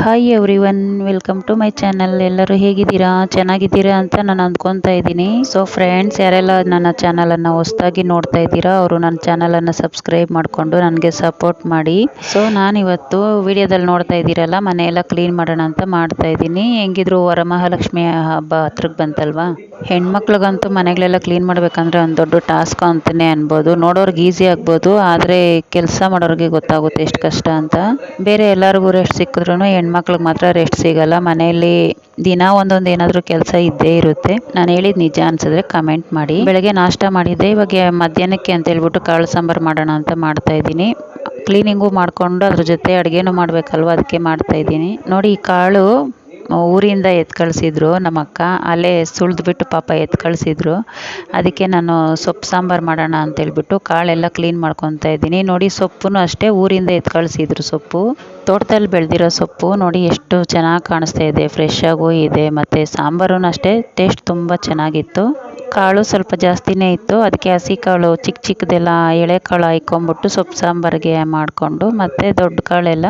Hi everyone welcome to my channel ಎಲ್ಲರೂ ಹೇಗಿದ್ದೀರಾ? ಚೆನ್ನಾಗಿದ್ದೀರಾ ಅಂತ ನಾನು ಅಂದ್ಕೊತಾ ಇದ್ದೀನಿ. ಸೊ ಫ್ರೆಂಡ್ಸ್ ಯಾರೆಲ್ಲ ನನ್ನ ಚಾನಲನ್ನು ಹೊಸದಾಗಿ ನೋಡ್ತಾ ಇದ್ದೀರಾ, ಅವರು ನನ್ನ ಚಾನಲನ್ನು ಸಬ್ಸ್ಕ್ರೈಬ್ ಮಾಡಿಕೊಂಡು ನನಗೆ ಸಪೋರ್ಟ್ ಮಾಡಿ. ಸೊ ನಾನಿವತ್ತು ವಿಡಿಯೋದಲ್ಲಿ ನೋಡ್ತಾ ಇದ್ದೀರಲ್ಲ, ಮನೆಯೆಲ್ಲ ಕ್ಲೀನ್ ಮಾಡೋಣ ಅಂತ ಮಾಡ್ತಾ ಇದ್ದೀನಿ. ಹೆಂಗಿದ್ರು ವರಮಹಾಲಕ್ಷ್ಮಿ ಹಬ್ಬ ಹತ್ರಕ್ಕೆ ಬಂತಲ್ವಾ? ಹೆಣ್ಮಕ್ಳಿಗಂತೂ ಮನೆಗಳೆಲ್ಲ ಕ್ಲೀನ್ ಮಾಡಬೇಕಂದ್ರೆ ಒಂದು ದೊಡ್ಡ ಟಾಸ್ಕ್ ಅಂತಲೇ ಅನ್ಬೋದು. ನೋಡೋರ್ಗೆ ಈಸಿ ಆಗ್ಬೋದು, ಆದರೆ ಕೆಲಸ ಮಾಡೋರಿಗೆ ಗೊತ್ತಾಗುತ್ತೆ ಎಷ್ಟು ಕಷ್ಟ ಅಂತ. ಬೇರೆ ಎಲ್ಲರಿಗೂ ರೆಸ್ಟ್ ಸಿಕ್ಕಿದ್ರು ಹೆಣ್ಮಕ್ಳಿಗೆ ಮಾತ್ರ ರೆಸ್ಟ್ ಸಿಗಲ್ಲ. ಮನೆಯಲ್ಲಿ ದಿನ ಒಂದೊಂದು ಏನಾದರೂ ಕೆಲಸ ಇದ್ದೇ ಇರುತ್ತೆ. ನಾನು ಹೇಳಿದ ನಿಜ ಅನ್ಸಿದ್ರೆ ಕಮೆಂಟ್ ಮಾಡಿ. ಬೆಳಗ್ಗೆ ನಾಷ್ಟ ಮಾಡಿದ್ದೆ, ಇವಾಗ ಮಧ್ಯಾಹ್ನಕ್ಕೆ ಅಂತ ಹೇಳ್ಬಿಟ್ಟು ಕಾಳು ಸಾಂಬಾರು ಮಾಡೋಣ ಅಂತ ಮಾಡ್ತಾ ಇದ್ದೀನಿ. ಕ್ಲೀನಿಂಗು ಮಾಡಿಕೊಂಡು ಅದ್ರ ಜೊತೆ ಅಡುಗೆನೂ ಮಾಡಬೇಕಲ್ವ, ಅದಕ್ಕೆ ಮಾಡ್ತಾ ಇದ್ದೀನಿ. ನೋಡಿ ಈ ಕಾಳು ಊರಿಂದ ಎತ್ತು ಕಳಿಸಿದ್ರು ನಮ್ಮ ಅಕ್ಕ ಅಲ್ಲೇ ಸುಳಿದ್ಬಿಟ್ಟು ಪಾಪ ಎತ್ತು ಕಳಿಸಿದ್ರು ಅದಕ್ಕೆ ನಾನು ಸೊಪ್ಪು ಸಾಂಬಾರು ಮಾಡೋಣ ಅಂತೇಳ್ಬಿಟ್ಟು ಕಾಳೆಲ್ಲ ಕ್ಲೀನ್ ಮಾಡ್ಕೊತಾ ಇದ್ದೀನಿ. ನೋಡಿ ಸೊಪ್ಪು ಅಷ್ಟೇ ಊರಿಂದ ಎತ್ತು ಕಳಿಸಿದ್ರು ಸೊಪ್ಪು. ತೋಟದಲ್ಲಿ ಬೆಳೆದಿರೋ ಸೊಪ್ಪು ನೋಡಿ ಎಷ್ಟು ಚೆನ್ನಾಗಿ ಕಾಣಿಸ್ತಾ ಇದೆ ಫ್ರೆಶ್ ಆಗೂ ಇದೆ. ಮತ್ತು ಸಾಂಬಾರು ಅಷ್ಟೇ ಟೇಸ್ಟ್ ತುಂಬ ಚೆನ್ನಾಗಿತ್ತು. ಕಾಳು ಸ್ವಲ್ಪ ಜಾಸ್ತಿನೇ ಇತ್ತು. ಅದಕ್ಕೆ ಹಸಿ ಕಾಳು ಚಿಕ್ಕ ಚಿಕ್ಕದೆಲ್ಲ ಎಳೆ ಕಾಳು ಹಾಯ್ಕೊಂಬಿಟ್ಟು ಸೊಪ್ಪು ಸಾಂಬಾರಿಗೆ ಮಾಡಿಕೊಂಡು ಮತ್ತು ದೊಡ್ಡ ಕಾಳೆಲ್ಲ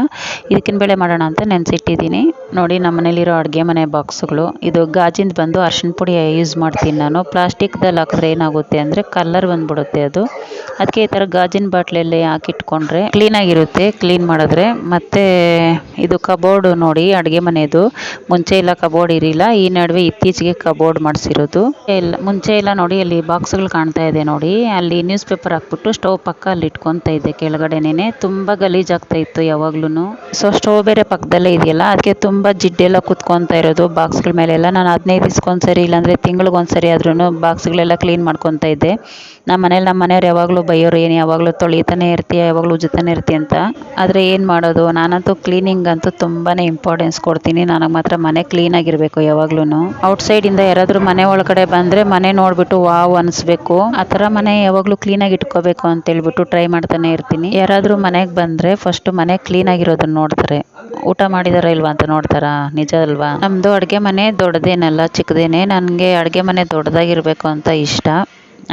ಇದಕ್ಕಿನ ಬೇಳೆ ಮಾಡೋಣ ಅಂತ ನೆನೆಸಿಟ್ಟಿದ್ದೀನಿ. ನೋಡಿ ನಮ್ಮ ಮನೇಲಿರೋ ಅಡುಗೆ ಮನೆ ಬಾಕ್ಸ್ಗಳು. ಇದು ಗಾಜಿಂದ ಬಂದು ಅರ್ಶಿಣ ಪುಡಿ ಯೂಸ್ ಮಾಡ್ತೀನಿ ನಾನು. ಪ್ಲಾಸ್ಟಿಕ್ದಲ್ಲಿ ಹಾಕಿದ್ರೆ ಏನಾಗುತ್ತೆ ಅಂದರೆ ಕಲ್ಲರ್ ಬಂದ್ಬಿಡುತ್ತೆ ಅದು. ಅದಕ್ಕೆ ಈ ಥರ ಗಾಜಿನ ಬಾಟ್ಲಲ್ಲಿ ಹಾಕಿಟ್ಕೊಂಡ್ರೆ ಕ್ಲೀನಾಗಿರುತ್ತೆ ಕ್ಲೀನ್ ಮಾಡಿದ್ರೆ. ಮತ್ತು ಇದು ಕಬೋರ್ಡು ನೋಡಿ, ಅಡುಗೆ ಮನೆಯದು ಮುಂಚೆ ಎಲ್ಲ ಕಬೋರ್ಡ್ ಇರಲಿಲ್ಲ, ಈ ನಡುವೆ ಇತ್ತೀಚೆಗೆ ಕಬೋರ್ಡ್ ಮಾಡಿಸಿರೋದು. ಎಲ್ಲ, ಮುಂಚೆ ಎಲ್ಲ ನೋಡಿ, ಅಲ್ಲಿ ಬಾಕ್ಸ್ಗಳು ಕಾಣ್ತಾ ಇದೆ ನೋಡಿ. ಅಲ್ಲಿ ನ್ಯೂಸ್ ಪೇಪರ್ ಹಾಕ್ಬಿಟ್ಟು ಸ್ಟವ್ ಪಕ್ಕ ಅಲ್ಲಿ ಇಟ್ಕೊತಾ ಇದ್ದೆ ಕೆಳಗಡೆನೇ ತುಂಬ ಗಲೀಜಾಗ್ತಾ ಇತ್ತು ಯಾವಾಗ್ಲೂ ಸೊ ಸ್ಟವ್ ಬೇರೆ ಪಕ್ಕದಲ್ಲೇ ಇದೆಯಲ್ಲ, ಅದಕ್ಕೆ ತುಂಬ ಜಿಡ್ಡೆಲ್ಲ ಕುತ್ಕೊತಾ ಇರೋದು ಬಾಕ್ಸ್ಗಳ ಮೇಲೆಲ್ಲ. ನಾನು ಹದಿನೈದು ದಿವ್ಸಕ್ಕೊಂದ್ಸರಿ, ಇಲ್ಲಾಂದರೆ ತಿಂಗಳಿಗೊಂದ್ಸರಿ ಆದ್ರೂ ಬಾಕ್ಸ್ಗಳೆಲ್ಲ ಕ್ಲೀನ್ ಮಾಡ್ಕೊತಾ ಇದ್ದೆ. ನಮ್ಮ ಮನೇಲಿ ನಮ್ಮ ಮನೆಯವ್ರು ಯಾವಾಗಲೂ ಬೈಯೋರು, ಏನು ಯಾವಾಗಲೂ ತೊಳಿತಾನೆ ಇರ್ತೀಯ, ಯಾವಾಗಲೂ ಉಜ್ಜುತ್ತಾನೆ ಇರ್ತೀಯ ಅಂತ. ಆದರೆ ಏನು ಮಾಡೋದು? ನಾನಂತೂ ಕ್ಲೀನಿಂಗ್ ಅಂತೂ ತುಂಬಾ ಇಂಪಾರ್ಟೆನ್ಸ್ ಕೊಡ್ತೀನಿ. ನನಗೆ ಮಾತ್ರ ಮನೆ ಕ್ಲೀನಾಗಿರಬೇಕು ಯಾವಾಗ್ಲೂ ಔಟ್ಸೈಡಿಂದ ಯಾರಾದರೂ ಮನೆ ಒಳಗಡೆ ಬಂದರೆ ಮನೆ ನೋಡಿಬಿಟ್ಟು ವಾವ್ ಅನಿಸ್ಬೇಕು. ಆ ಥರ ಮನೆ ಯಾವಾಗಲೂ ಕ್ಲೀನಾಗಿ ಇಟ್ಕೋಬೇಕು ಅಂತೇಳ್ಬಿಟ್ಟು ಟ್ರೈ ಮಾಡ್ತಾನೆ ಇರ್ತೀನಿ. ಯಾರಾದರೂ ಮನೆಗೆ ಬಂದರೆ ಫಸ್ಟ್ ಮನೆ ಕ್ಲೀನಾಗಿರೋದನ್ನ ನೋಡ್ತಾರೆ. ಊಟ ಮಾಡಿದಾರ ಇಲ್ವಾ ಅಂತ ನೋಡ್ತಾರ? ನಿಜ ಅಲ್ವಾ? ನಮ್ಮದು ಅಡುಗೆ ಮನೆ ದೊಡ್ಡದೇನಲ್ಲ, ಚಿಕ್ಕದೇನೆ. ನನಗೆ ಅಡುಗೆ ಮನೆ ದೊಡ್ಡದಾಗಿರಬೇಕು ಅಂತ ಇಷ್ಟ.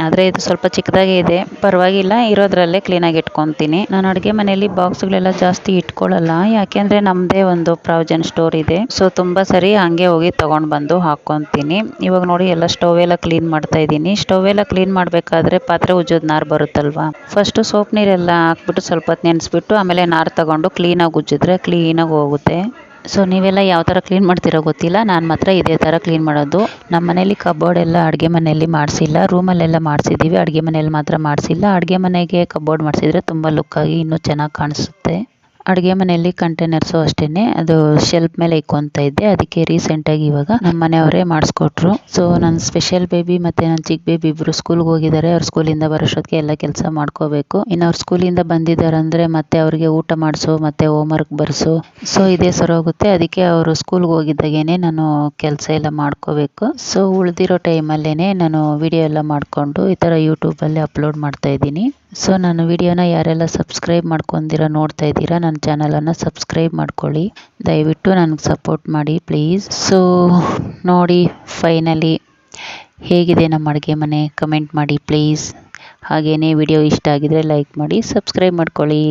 ಆದರೆ ಇದು ಸ್ವಲ್ಪ ಚಿಕ್ಕದಾಗಿ ಇದೆ. ಪರವಾಗಿಲ್ಲ, ಇರೋದ್ರಲ್ಲೇ ಕ್ಲೀನಾಗಿ ಇಟ್ಕೊತೀನಿ. ನಾನು ಅಡುಗೆ ಮನೆಯಲ್ಲಿ ಬಾಕ್ಸ್ಗಳೆಲ್ಲ ಜಾಸ್ತಿ ಇಟ್ಕೊಳ್ಳಲ್ಲ ಯಾಕೆಂದರೆ ನಮ್ಮದೇ ಒಂದು ಪ್ರಾವಿಜನ್ ಸ್ಟೋರ್ ಇದೆ. ಸೊ ತುಂಬ ಸರಿ ಹಂಗೆ ಹೋಗಿ ತೊಗೊಂಡು ಬಂದು ಹಾಕ್ಕೊತೀನಿ. ಇವಾಗ ನೋಡಿ, ಎಲ್ಲ ಸ್ಟವ್ ಎಲ್ಲ ಕ್ಲೀನ್ ಮಾಡ್ತಾ ಇದ್ದೀನಿ. ಸ್ಟವ್ ಎಲ್ಲ ಕ್ಲೀನ್ ಮಾಡಬೇಕಾದ್ರೆ ಪಾತ್ರೆ ಉಜ್ಜೋದು ನಾರು ಬರುತ್ತಲ್ವಾ? ಫಸ್ಟು ಸೋಪ್ ನೀರೆಲ್ಲ ಹಾಕ್ಬಿಟ್ಟು ಸ್ವಲ್ಪ ಹೊತ್ತು ನೆನೆಸ್ಬಿಟ್ಟು, ಆಮೇಲೆ ನಾರು ತಗೊಂಡು ಕ್ಲೀನಾಗಿ ಉಜ್ಜಿದ್ರೆ ಕ್ಲೀನಾಗಿ ಹೋಗುತ್ತೆ. ಸೊ ನೀವೆಲ್ಲ ಯಾವ ಥರ ಕ್ಲೀನ್ ಮಾಡ್ತಿರೋ ಗೊತ್ತಿಲ್ಲ. ನಾನು ಮಾತ್ರ ಇದೇ ಥರ ಕ್ಲೀನ್ ಮಾಡೋದು. ನಮ್ಮ ಮನೇಲಿ ಕಬೋರ್ಡ್ ಎಲ್ಲ ಅಡುಗೆ ಮನೆಯಲ್ಲಿ ಮಾಡಿಸಿಲ್ಲ. ರೂಮಲ್ಲೆಲ್ಲ ಮಾಡಿಸಿದ್ದೀವಿ ಅಡುಗೆ ಮನೆಯಲ್ಲಿ ಮಾತ್ರ ಮಾಡಿಸಿಲ್ಲ. ಅಡುಗೆ ಮನೆಗೆ ಕಬೋರ್ಡ್ ಮಾಡಿಸಿದ್ರೆ ತುಂಬ ಲುಕ್ಕಾಗಿ ಇನ್ನೂ ಚೆನ್ನಾಗಿ ಕಾಣಿಸುತ್ತೆ. ಅಡುಗೆ ಮನೆಯಲ್ಲಿ ಕಂಟೈನರ್ಸು ಅಷ್ಟೇ ಅದು ಶೆಲ್ಫ್ ಮೇಲೆ ಇಕ್ಕೊತಾ ಇದ್ದೆ. ಅದಕ್ಕೆ ರೀಸೆಂಟಾಗಿ ಇವಾಗ ನಮ್ಮ ಮನೆಯವರೇ ಮಾಡಿಸ್ಕೊಟ್ರು. ಸೊ ನನ್ನ ಸ್ಪೆಷಲ್ ಬೇಬಿ ಮತ್ತು ನನ್ನ ಚಿಕ್ಕ ಬೇಬಿ ಇಬ್ಬರು ಸ್ಕೂಲ್ಗೆ ಹೋಗಿದ್ದಾರೆ. ಅವ್ರ ಸ್ಕೂಲಿಂದ ಬರೋಷ್ಟೊತ್ತಿಗೆ ಎಲ್ಲ ಕೆಲಸ ಮಾಡ್ಕೋಬೇಕು. ಇನ್ನು ಅವ್ರ ಸ್ಕೂಲಿಂದ ಬಂದಿದ್ದಾರೆ ಅಂದರೆ ಮತ್ತೆ ಅವ್ರಿಗೆ ಊಟ ಮಾಡಿಸು, ಮತ್ತು ಹೋಮ್ವರ್ಕ್ ಬರೆಸು. ಸೊ ಇದೇ ಸರೋಗುತ್ತೆ ಅದಕ್ಕೆ ಅವರು ಸ್ಕೂಲ್ಗೆ ಹೋಗಿದ್ದಾಗೇನೆ ನಾನು ಕೆಲಸ ಎಲ್ಲ ಮಾಡ್ಕೋಬೇಕು. ಸೊ ಉಳಿದಿರೋ ಟೈಮಲ್ಲೇ ನಾನು ವಿಡಿಯೋ ಎಲ್ಲ ಮಾಡಿಕೊಂಡು ಈ ಥರ ಯೂಟ್ಯೂಬಲ್ಲಿ ಅಪ್ಲೋಡ್ ಮಾಡ್ತಾ ಇದ್ದೀನಿ. ಸೊ ನಾನು ವಿಡಿಯೋನ ಯಾರೆಲ್ಲ ಸಬ್ಸ್ಕ್ರೈಬ್ ಮಾಡ್ಕೊಂಡಿರೋ ನೋಡ್ತಾ ಇದ್ದೀರಾ, ನನ್ನ ಚಾನಲನ್ನು ಸಬ್ಸ್ಕ್ರೈಬ್ ಮಾಡ್ಕೊಳ್ಳಿ. ದಯವಿಟ್ಟು ನನಗೆ ಸಪೋರ್ಟ್ ಮಾಡಿ ಪ್ಲೀಸ್ ಸೊ ನೋಡಿ ಫೈನಲಿ ಹೇಗಿದೆ ನಮ್ಮ ಅಡುಗೆ ಮನೆ? ಕಮೆಂಟ್ ಮಾಡಿ ಪ್ಲೀಸ್ ಹಾಗೆಯೇ ವಿಡಿಯೋ ಇಷ್ಟ ಆಗಿದ್ದರೆ ಲೈಕ್ ಮಾಡಿ ಸಬ್ಸ್ಕ್ರೈಬ್ ಮಾಡ್ಕೊಳ್ಳಿ.